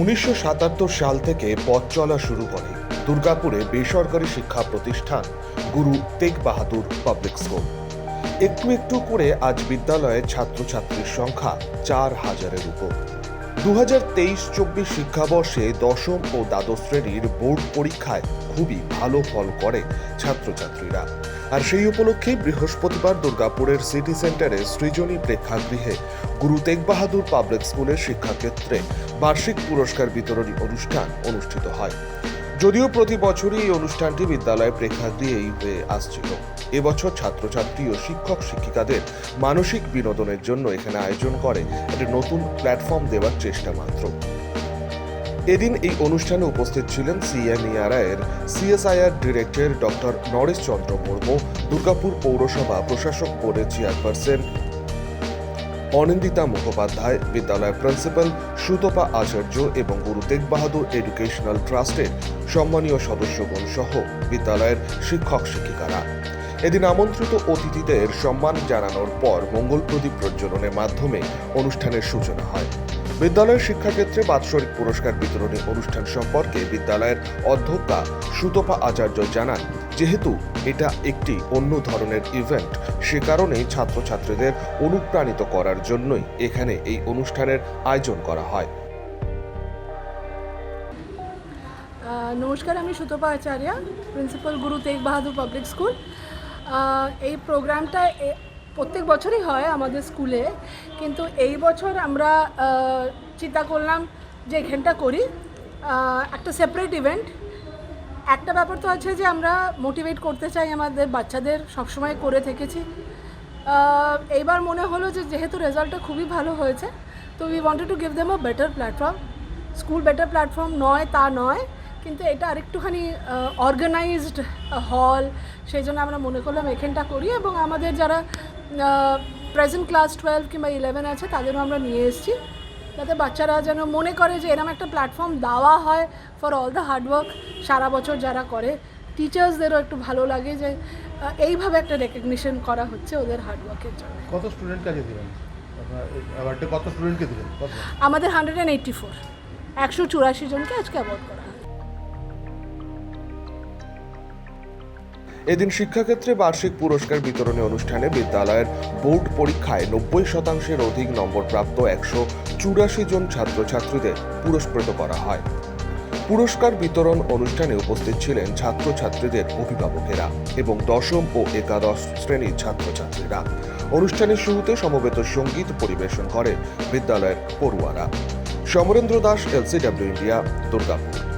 উনিশশো সাতাত্তর সাল থেকে পথ চলা শুরু করে। দুর্গাপুরে বেসরকারি শিক্ষা প্রতিষ্ঠান গুরু তেগ বাহাদুর পাবলিক স্কুল। একটু একটু করে আজ বিদ্যালয়ে ছাত্রছাত্রীর সংখ্যা চার হাজারের উপর। দু হাজার তেইশ চব্বিশ শিক্ষাবর্ষে দশম ও দ্বাদশ শ্রেণির বোর্ড পরীক্ষায় খুবই ভালো ফল করে ছাত্রছাত্রীরা। আর সেই উপলক্ষে বৃহস্পতিবার দুর্গাপুরের সিটি সেন্টারে সৃজনী প্রেক্ষাগৃহে গুরু তেগ বাহাদুর পাবলিক স্কুলের শিক্ষাক্ষেত্রে বার্ষিক পুরস্কার বিতরণী অনুষ্ঠান অনুষ্ঠিত হয়। যদিও প্রতি বছরই এই অনুষ্ঠানটি বিদ্যালয় প্রেক্ষাগৃহেই হয়ে আসছিল। এবছর ছাত্রছাত্রী ও শিক্ষক শিক্ষিকাদের মানসিক বিনোদনের জন্য এখানে আয়োজন করে একটি নতুন প্ল্যাটফর্ম দেওয়ার চেষ্টা মাত্র। এদিন এই অনুষ্ঠানে উপস্থিত ছিলেন সিএমইআরআই এর CSIR director doctor Naresh Chandra Murmu, Durgapur পৌরসভা প্রশাসক বোর্ডের চেয়ারপারসন অনিন্দিতা মুখোপাধ্যায়, বিদ্যালয়ের প্রিন্সিপাল সুতপা আচার্য এবং গুরু তেগ বাহাদুর এডুকেশনাল ট্রাস্টের সম্মানীয় সদস্যগণ সহ বিদ্যালয়ের শিক্ষক শিক্ষিকারা। এদিন আমন্ত্রিত অতিথিদের সম্মান জানানোর পর মঙ্গল প্রদীপ প্রজ্বলনের মাধ্যমে অনুষ্ঠানের সূচনা হয়। বিদ্যালয়ের শিক্ষাক্ষেত্রে বাৎসরিক পুরস্কার বিতরণী অনুষ্ঠান সম্পর্কে বিদ্যালয়ের অধ্যক্ষা সুতপা আচার্য জানান যেহেতু এটা একটি অন্য ধরনের ইভেন্ট সে কারণেই ছাত্রছাত্রীদের অনুপ্রাণিত করার জন্যই এখানে এই অনুষ্ঠানের আয়োজন করা হয়। নমস্কার, আমি সুতপা আচার্য, প্রিন্সিপাল গুরু তেগ বাহাদুর পাবলিক স্কুল। এই প্রোগ্রামটা প্রত্যেক বছরই হয় আমাদের স্কুলে, কিন্তু এই বছর আমরা চিন্তা করলাম যে এখানটা করি। একটা সেপারেট ইভেন্ট একটা ব্যাপার তো আছে যে আমরা মোটিভেট করতে চাই আমাদের বাচ্চাদের সবসময় করে থেকেছি। এইবার মনে হলো যে যেহেতু রেজাল্টটা খুবই ভালো হয়েছে, তো we wanted to give them a better platform school better platform নয় তা নয়, কিন্তু এটা আরেকটুখানি অর্গানাইজড হল সেই জন্য আমরা মনে করলাম এখানটা করি এবং আমাদের যারা প্রেজেন্ট ক্লাস টুয়েলভ কিংবা ইলেভেন আছে, তাদেরও আমরা নিয়ে এসেছি। যাতে বাচ্চারা যেন মনে করে যে এরকম একটা প্ল্যাটফর্ম দেওয়া হয় for all the hard work সারা বছর যারা করে টিচার্সদেরও একটু ভালো লাগে যে এইভাবে একটা রেকগনিশন করা হচ্ছে ওদের হার্ডওয়ার্কের জন্য। কত স্টুডেন্ট কাজে কত স্টুডেন্টকে দিলেন? আমাদের হান্ড্রেড অ্যান্ড এইট্টি ফোর একশো চুরাশি জনকে আজকে অ্যাওয়ার্ড করা এদিন শিক্ষাক্ষেত্রে বার্ষিক পুরস্কার বিতরণী অনুষ্ঠানে বিদ্যালয়ের বোর্ড পরীক্ষায় নব্বই শতাংশের অধিক নম্বর প্রাপ্ত একশো চুরাশি জন ছাত্রছাত্রীদের পুরস্কৃত করা হয়। পুরস্কার বিতরণ অনুষ্ঠানে উপস্থিত ছিলেন ছাত্রছাত্রীদের অভিভাবকেরা এবং দশম ও একাদশ শ্রেণির ছাত্রছাত্রীরা। অনুষ্ঠানের শুরুতে সমবেত সংগীত পরিবেশন করে বিদ্যালয়ের পড়ুয়ারা। Samarendra Das, LCW India, Durgapur.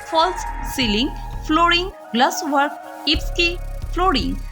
false ceiling flooring glass work ইপস্কি flooring